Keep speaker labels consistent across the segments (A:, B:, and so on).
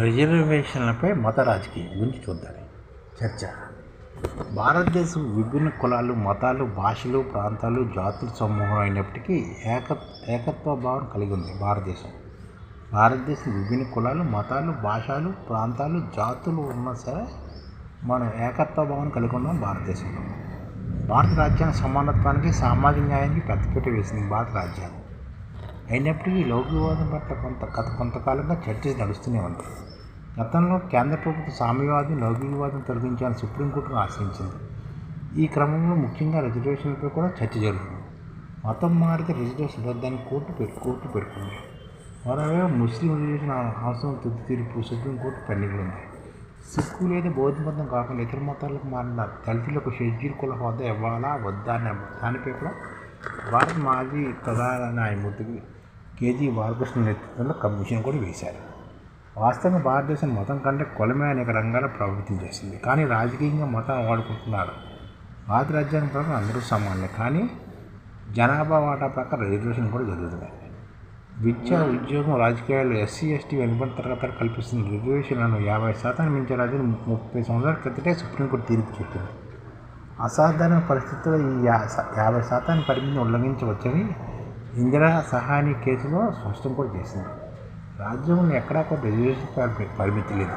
A: రిజర్వేషన్లపై మత రాజకీయం గురించి చూద్దాం. చర్చ. భారతదేశం విభిన్న కులాలు మతాలు భాషలు ప్రాంతాలు జాతుల సమూహం అయినప్పటికీ ఏక ఏకత్వ భావం కలిగి ఉంది భారతదేశం. భారతదేశం విభిన్న కులాలు మతాలు భాషలు ప్రాంతాలు జాతులు ఉన్నా సరే మనం ఏకత్వ భావం కలిగి ఉన్నాం భారతదేశంలో. భారత రాజ్యాంగ సమానత్వానికి సామాజిక న్యాయానికి పెద్దపీట వేసింది భారత రాజ్యాంగం అయినప్పటికీ లౌకికవాదం పట్ల కొంత గత కొంతకాలంగా చర్చ నడుస్తూనే ఉంది. గతంలో కేంద్ర ప్రభుత్వం సామ్యవాదం లౌకికవాదం తొలగించాలని సుప్రీంకోర్టును ఆశ్రయించింది ఈ క్రమంలో ముఖ్యంగా రిజర్వేషన్లపై కూడా చర్చ జరుగుతుంది. మతం మారితే రిజర్వేషన్ వద్దని కోర్టు పెట్టు కోర్టు పెట్టుకుంది మరోవైపు ముస్లిం రిజర్వేషన్ అవసరం తుది తీర్పు సుప్రీంకోర్టు పెండింగ్లో సిక్కు లేదా బౌద్ధ మతం కాకుండా ఇతర మతాలకు మారిన దళితులకు షెడ్యూల్ కుల హోదా ఇవ్వాలా వద్దా అనే దానిపై కూడా భారత మాజీ ప్రధాన న్యాయమూర్తికి కేజీ బాలకృష్ణ నేతృత్వంలో కమిషన్ కూడా వేశారు. వాస్తవంగా భారతదేశం మతం కంటే కులమే అనేక రంగాల్లో ప్రభావితం చేసింది. కానీ రాజకీయంగా మతం వాడుకుంటున్నారు. భారత రాజ్యాంగం ప్రకారం అందరూ సమానమే. కానీ జనాభా వాటా ప్రకారం రిజర్వేషన్ కూడా జరుగుతున్నాయి విద్య ఉద్యోగం రాజకీయాలు ఎస్సీ ఎస్టీ వెనుబడి తరగతులు కల్పిస్తున్న రిజర్వేషన్లను యాభై శాతాన్ని మించరాదని ముప్పై సంవత్సరాల క్రితటే సుప్రీంకోర్టు తీర్పు చెప్పింది. అసాధారణ పరిస్థితుల్లో ఈ యా- యాభై శాతాన్ని పరిమితిని ఉల్లంఘించవచ్చని ఇందిరా సహాని కేసులో స్పష్టం కూడా చేసింది. రాజ్యంలో ఎక్కడా కూడా రిజర్వేషన్ పరిమితి లేదు.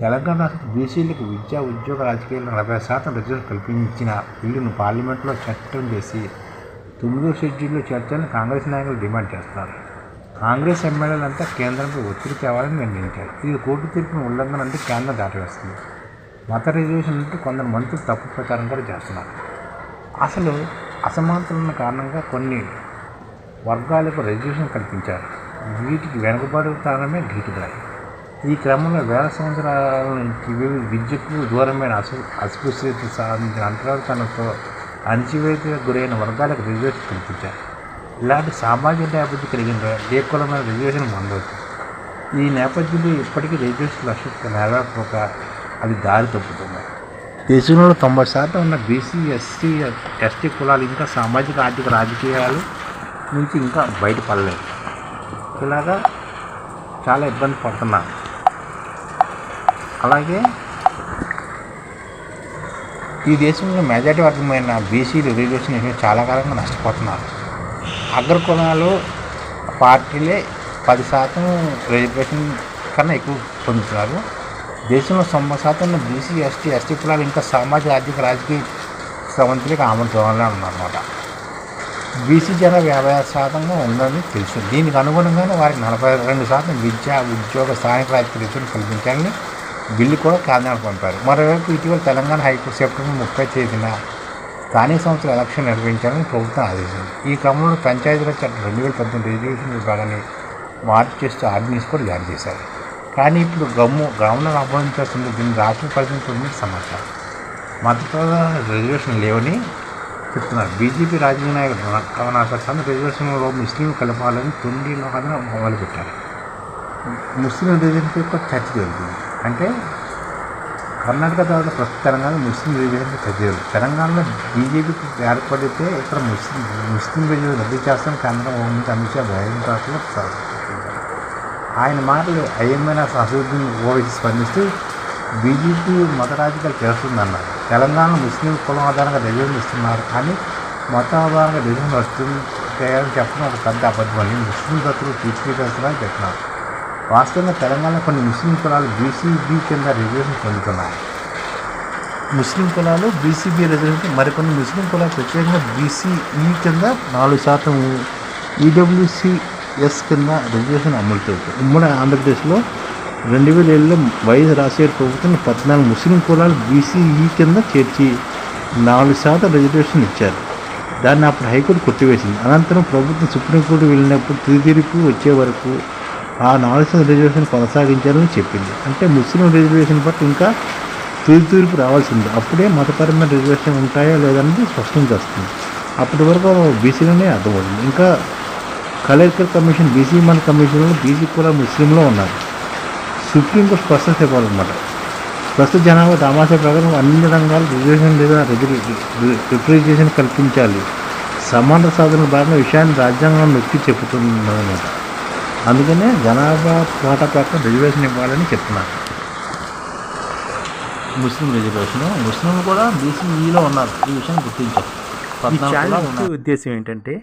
A: తెలంగాణ రాష్ట్ర బీసీలకు విద్యా ఉద్యోగ రాజకీయాల్లో నలభై శాతం రిజర్వేషన్ కల్పించిన బిల్లును పార్లమెంట్లో చట్టం చేసి తొమ్మిదో షెడ్యూల్లో చేర్చాలని కాంగ్రెస్ నాయకులు డిమాండ్ చేస్తున్నారు. కాంగ్రెస్ ఎమ్మెల్యేలంతా కేంద్రంపై ఒత్తిడి తేవాలని నిర్ణయించారు. ఇది కోర్టు తీర్పును ఉల్లంఘన అంటే కేంద్రం దాటివేస్తుంది. మత రిజర్వేషన్ అంటే కొందరు మంత్రులు తప్పు ప్రచారం కూడా చేస్తున్నారు. అసలు అసమానతలు ఉన్న కారణంగా కొన్ని వర్గాలకు రిజర్వేషన్ కల్పించారు. వీటికి వెనుకబడి వెనుకబడుతానమే గీటుదాయి ఈ క్రమంలో వేల సంవత్సరాల నుంచి వివిధ విద్యకు దూరమైన అసు అస్పృశ్యత సాధించిన అంతరార్థనతో అణచివేతకు గురైన వర్గాలకు రిజర్వేషన్ కల్పించారు. ఇలాంటి సామాజిక నేపథ్యం కలిగిన ఏ కులమైన రిజర్వేషన్ పొందవచ్చు ఈ నేపథ్యంలో ఇప్పటికీ రిజర్వేషన్ లక్ష్యం నెరవేర్పక అది దారి తప్పుతుంది దేశంలో తొంభై శాతం ఉన్న బీసీ ఎస్సీ ఎస్టీ కులాలు ఇంకా సామాజిక ఆర్థిక రాజకీయాలు నుంచి ఇంకా బయటపడలేదు. ఇలాగా చాలా ఇబ్బంది పడుతున్నారు. అలాగే ఈ దేశంలో మెజార్టీ వర్గమైన బీసీలు రిజర్వేషన్ విషయంలో చాలా కాలంగా నష్టపోతున్నారు. అగ్రకులాలు పార్టీలే పది శాతం రిజర్వేషన్ కన్నా ఎక్కువ పొందుతున్నారు. దేశంలో తొంభై శాతం బీసీ ఎస్టీ ఎస్టీ కులాలు ఇంకా సామాజిక ఆర్థిక రాజకీయ సమంతులకు ఆమె దూరంలో ఉన్నారన్నమాట బీసీ జనాభా యాభై ఆరు శాతంగా ఉందని తెలుసు. దీనికి అనుగుణంగానే వారికి నలభై రెండు శాతం విద్య ఉద్యోగ స్థానిక రాజకీయ రీతులు కల్పించాలని బిల్లు కూడా కేంద్రానికి పంపారు. మరోవైపు ఇటీవల తెలంగాణ హైకోర్టు సెప్టెంబర్ ముప్పై తేదీన స్థానిక సంస్థల ఎలక్షన్ నిర్వహించాలని ప్రభుత్వం ఆదేశించింది. ఈ క్రమంలో పంచాయతీరాజ్ చట్టం రెండు వేల పద్దెనిమిది రిజర్వేషన్ విభాగాన్ని మార్పు చేస్తూ ఆర్డినెన్స్ కూడా జారీ చేశారు. కానీ ఇప్పుడు గమ్ము గమనం అభవించాల్సింది దీన్ని రాష్ట్ర పరిధిని సమాచారం. మద్దతు రిజర్వేషన్ లేవని చెప్తున్నారు. బీజేపీ రాజకీయ నాయకుడు రమణాకర్ ప్రసాద్ రిజర్వేషన్లో ముస్లిం కలపాలని తొమ్మిది వాదన మొదలుపెట్టారు ముస్లిం రిజర్వేషన్ యొక్క చర్చ జరుగుతుంది. అంటే కర్ణాటక తర్వాత ప్రస్తుత తెలంగాణ ముస్లిం రిజర్వేషన్ చర్చ జరుగుతుంది. తెలంగాణలో బీజేపీకి ఏర్పడితే ఇక్కడ ముస్లిం ముస్లిం రిజర్వేషన్ రద్దు చేస్తాను కేంద్రం హోంమంత్రి అమిత్ షా బహిరంగ రాష్ట్రంలో ఆయన మాటలు ఐఎంఎన్ఎస్ అసదుద్దీన్ ఓవైసీ స్పందిస్తూ బీజేపీ మత రాజకీయాలు చేస్తుందన్నారు. తెలంగాణ ముస్లిం కులం ఆధారంగా రిజర్వేషన్ ఇస్తున్నారు కానీ మతం ఆధారంగా రిజర్వేషన్ వస్తుంది చేయాలని చెప్పడం ఒక పెద్ద అబద్ధమని ముస్లిం దత్తులు తీర్చిదిద్దాలని చెప్పినారు. వాస్తవంగా తెలంగాణ కొన్ని ముస్లిం కులాలు బీసీబీ కింద రిజర్వేషన్ పొందుతున్నాయి. ముస్లిం కులాలు బీసీబీ రిజర్వేషన్ మరికొన్ని ముస్లిం కులాలు ప్రత్యేకంగా బీసీఈ కింద నాలుగు శాతం ఎస్ కింద రిజర్వేషన్ అమలుతో ఉమ్మడి ఆంధ్రప్రదేశ్లో రెండు వేల ఏళ్ళలో వైఎస్ రాజశేఖర్ ప్రభుత్వం పద్నాలుగు ముస్లిం కులాలు బీసీఈ కింద చేర్చి నాలుగు శాతం రిజర్వేషన్ ఇచ్చారు. దాన్ని అప్పుడు హైకోర్టు కొట్టివేసింది. అనంతరం ప్రభుత్వం సుప్రీంకోర్టు వెళ్ళినప్పుడు తుది తీర్పు వచ్చే వరకు ఆ నాలుగు శాతం రిజర్వేషన్ కొనసాగించాలని చెప్పింది. అంటే ముస్లిం రిజర్వేషన్ పట్ల ఇంకా తుది తీర్పు రావాల్సింది. అప్పుడే మతపరమైన రిజర్వేషన్ ఉంటాయా లేదన్నది స్పష్టం చేస్తుంది. అప్పటి వరకు బీసీలోనే అర్థమవుతుంది. ఇంకా కలెక్టర్ కమిషన్ బీసీ మన కమిషన్లో బీసీ కూడా ముస్లింలో ఉన్నారు. సుప్రీంకోర్టు స్పష్టత ఇవ్వాలన్నమాట. ప్రస్తుత జనాభా తమాషా ప్రకారం అన్ని రంగాలు రిజర్వేషన్ లేదా రిప్రజెంటేషన్ కల్పించాలి. సమాన సాధన భాగంగా విషయాన్ని రాజ్యాంగం నొక్కి చెబుతుందన్నమాట.
B: అందుకనే జనాభా కోటా ప్రకారం రిజర్వేషన్ ఇవ్వాలని చెప్తున్నారు. ముస్లిం రిజర్వేషన్ ముస్లింలు కూడా బీసీఈలో ఉన్నారు. ఈ విషయం గుర్తించారు
A: ఉద్దేశం ఏంటంటే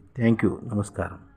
A: Thank you. నమస్కారం.